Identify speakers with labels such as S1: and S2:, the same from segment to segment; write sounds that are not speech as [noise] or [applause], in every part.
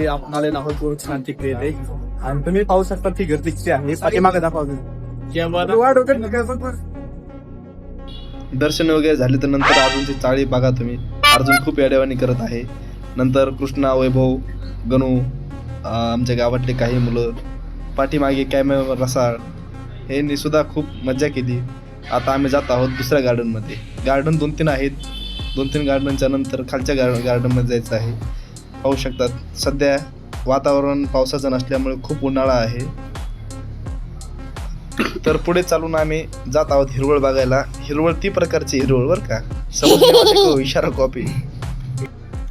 S1: ते आपण आले आहोत गोरक्षनाथ टेकडी येथे आणि तुम्ही पाहू शकता ती गर्दी किती आहे. पाठीमागे.
S2: दर्शन वगैरे झाले तर नंतर अर्जुनची चाळी बघा तुम्ही. अर्जुन खूप येडेवाणी करत आहे. नंतर कृष्णा वैभव गणू आमच्या गावातले काही मुलं. पाठीमागे कॅमेरा रसाळ यांनी सुद्धा खूप मजा केली. आता आम्ही जात आहोत दुसऱ्या गार्डनमध्ये गार्डन दोन तीन आहेत. दोन तीन गार्डनच्या नंतर खालच्या गार्ड गार्डनमध्ये जायचं आहे. पाहू शकतात. सध्या वातावरण पावसाचं नसल्यामुळे खूप उन्हाळा आहे. तर पुढे चालून आम्ही जात आहोत हिरवळ बघायला. हिरवळ ती प्रकारची हिरवळ बरं का. समजली इशारा कॉपी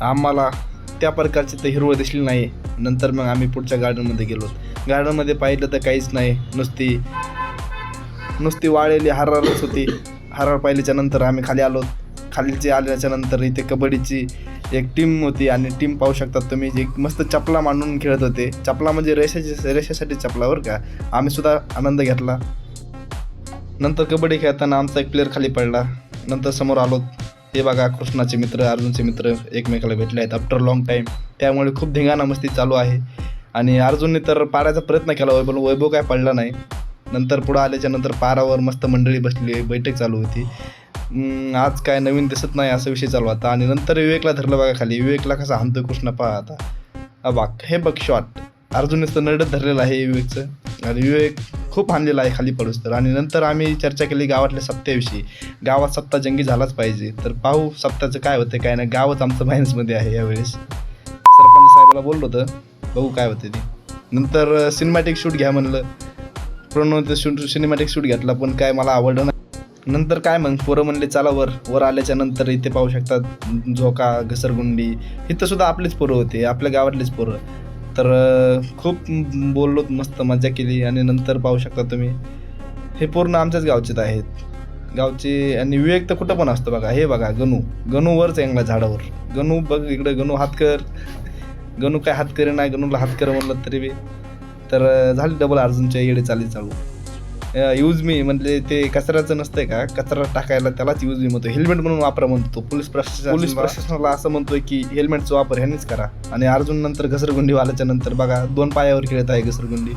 S2: आम्हाला त्या प्रकारची तर हिरवळ दिसली नाही. नंतर मग आम्ही पुढच्या गार्डनमध्ये गेलो. गार्डनमध्ये पाहिलं तर काहीच नाही. नुसती नुसती वाळलेली हरारच होती. हरार पाहिल्याच्या नंतर आम्ही खाली आलो. खालीचे आल्याच्यानंतर इथे कबड्डीची एक टीम होती आणि टीम पाहू शकतात तुम्ही जे मस्त चपला मांडून खेळत होते. चपला म्हणजे रेषाची रेषेसाठी चपला बरं का? आम्ही सुद्धा आनंद घेतला. नंतर कबड्डी खेळताना आमचा एक प्लेअर खाली पडला. नंतर समोर आलो. हे बघा कृष्णाचे मित्र अर्जुनचे मित्र एकमेकाला भेटले आहेत आफ्टर लॉंग टाईम त्यामुळे खूप धिंगाणा मस्ती चालू आहे. आणि अर्जुनने तर पाडायचा प्रयत्न केला वैभव वैभव काय पडला नाही. नंतर पुढं आल्याच्यानंतर पारावर मस्त मंडळी बसली बैठक चालू होती. आज काय नवीन दिसत नाही असा विषय चालू होता आणि नंतर विवेकला धरलं बघा खाली. विवेकला कसा हानतो कृष्ण पहा आता. हे बघ शॉट अर्जुनचं तर नडत धरलेलं आहे विवेकचं. आणि विवेक खूप हानलेला आहे खाली पडूस तर. आणि नंतर आम्ही चर्चा केली गावातल्या सप्त्याविषयी गावात सप्ता जंगी झालाच पाहिजे. तर पाहू सप्त्याचं काय होतं काय नाही. गावच आमचं मायनसमध्ये आहे यावेळेस. सरपंच साहेबाला बोललो होतं. बघू काय होते ते. नंतर सिनेमॅटिक शूट घ्या म्हणलं. प्रणव शूट सिनेमॅटिक शूट घेतला पण काय मला आवडलं नाही. नंतर काय मग? पोरं म्हणले चला वर वर आल्याच्यानंतर इथे पाहू शकतात. झोका घसरगुंडी. इथं सुद्धा आपलेच पोरं होते आपल्या गावातलेच पोरं. तर खूप बोललो मस्त मजा केली आणि नंतर पाहू शकता तुम्ही. हे पूर्ण आमच्याच गावचेच आहेत. गावचे आणि विवेक तर कुठं पण असतो बघा. हे बघा गणू. गणू वरच चांगला झाडावर. गणू बघ इकडे गणू हातकर गणू काय हातकरी नाही गणूला हातकर म्हणलं तरी बी. तर झाली डबल अर्जुनच्या येडे चाली चालू. यूज मी म्हणजे ते कचऱ्याचं नसतंय का? कचरा टाकायला त्यालाच यूज मी म्हणतो. हेल्मेट म्हणून वापरा म्हणतो. पोलीस प्रशासन पोलीस प्रशासनाला असं म्हणतोय की हेल्मेटचा वापर ह्यांनीच करा. आणि अर्जुन नंतर घसरगुंडी वाल्याच्या नंतर बघा दोन पायावर खेळत आहे घसरगुंडी.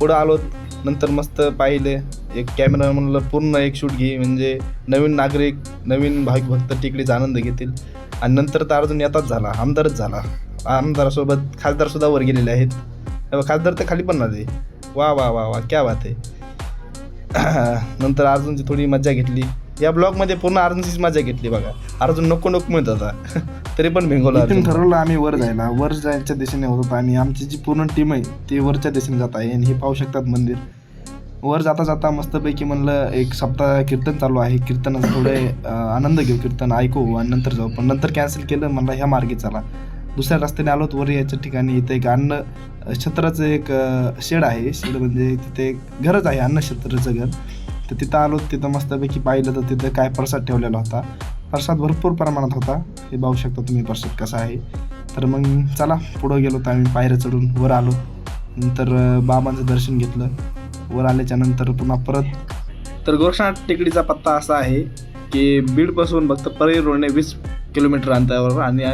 S2: पुढं आलो नंतर मस्त पाहिले. एक कॅमेरा म्हणलं पूर्ण एक शूट घे. म्हणजे नवीन नागरिक नवीन भाविक भक्त टिकडीचा आनंद घेतील. आणि नंतर तर अर्जुन येताच झाला आमदारच झाला. आमदारासोबत खासदार सुद्धा वर गेलेले आहेत. खासदार तर खाली पण नाही वा वा वा वा क्या बात आहे. [clears throat] नंतर अर्जुनची थोडी मजा घेतली. या ब्लॉगमध्ये पूर्ण अर्जुनचीच मजा घेतली बघा. अर्जुन नको नको म्हणत होता. [laughs] तरी पण
S3: इथून ठरवलं आम्ही वर जायला. वर जायच्या दिशेने होत होतो आम्ही. आमची जी पूर्ण टीम आहे ती वरच्या दिशेने जात आहे आणि हे पाहू शकतात मंदिर. वर जाता जाता मस्तपैकी म्हणलं एक सप्ताह कीर्तन चालू आहे. कीर्तनाचा थोडे आनंद घेऊ. कीर्तन ऐकू आणि नंतर जाऊ. पण नंतर कॅन्सल केलं म्हणलं ह्या मार्गे चला. दुसऱ्या रस्त्याने आलोत वर याच्या ठिकाणी इथे एक अन्न छत्राचं एक शेड आहे. शेड म्हणजे तिथे एक घरच आहे अन्न छत्राचं घर. तर तिथं आलो तिथं मस्तपैकी पाहिलं तर तिथं काय प्रसाद ठेवलेला होता. प्रसाद भरपूर प्रमाणात होता. हे पाहू शकता तुम्ही प्रसाद कसा आहे. तर मग चला पुढं गेलो तर आम्ही पायऱ्या चढून वर आलो. नंतर बाबांचं दर्शन घेतलं. वर आल्याच्यानंतर पुन्हा परत
S2: तर गोरक्षनाथ टेकडीचा पत्ता असा आहे की बीडपासून फक्त परळी रोडने वीस किलोमीटर अंतरावर आणि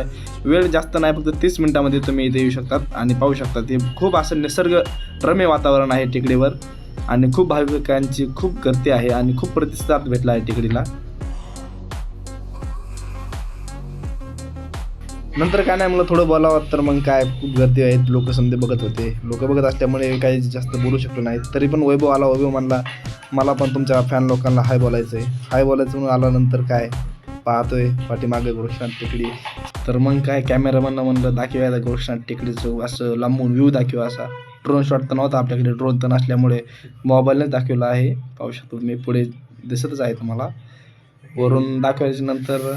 S2: वेळ जास्त नाही फक्त तीस मिनिटामध्ये तुम्ही इथे येऊ शकतात आणि पाहू शकतात. हे खूप असं निसर्गरम्य वातावरण आहे टेकडीवर आणि खूप भाविकांची खूप गर्दी आहे आणि खूप प्रतिसाद भेटला आहे टेकडीला. नंतर काय नाही मला थोडं बोलावं तर मग काय खूप गर्दी आहेत लोक समजे बघत होते. लोक बघत असल्यामुळे काही जास्त बोलू शकलो नाही. तरी पण वैभव आला वैभव म्हणला मला पण तुमच्या फॅन लोकांना हाय बोलायचं आहे हाय बोलायचं म्हणून आल्यानंतर काय पाहतोय. पाठीमागे गोरक्षनाथ टेकडी. तर मग काय कॅमेरामॅनला म्हणलं दाखवायला गोरक्षनाथ टेकडीचं असं लांबून व्ह्यू दाखवा असा. ड्रोन शॉट तर नव्हता आपल्याकडे. ड्रोन तर नसल्यामुळे मोबाईलनेच दाखवला आहे. पाहू शकतो मी पुढे दिसतच आहे तुम्हाला. वरून दाखवायच्या नंतर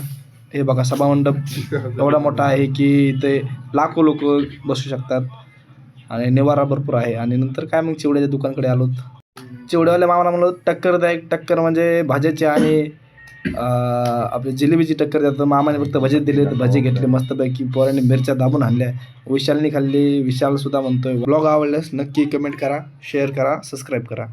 S2: हे बघा सभामंडप एवढा मोठा आहे की इथे लाखो लोक बसू शकतात. आणि निवारा भरपूर आहे. आणि नंतर काय मग चिवड्याच्या दुकानकडे आलोत. चिवड्यावाल्या मामाला म्हणलं टक्कर द्या एक टक्कर म्हणजे भाज्याची आणि आपली जिलेबीची टक्कर देतात. मामाने फक्त भजे दिले तर भजे घेतले मस्तपैकी. पोरांनी मिरच्या दाबून आणल्या. विशालने खाल्ली. विशाल सुद्धा म्हणतोय ब्लॉग आवडल्यास नक्की कमेंट करा शेअर करा सबस्क्राईब करा.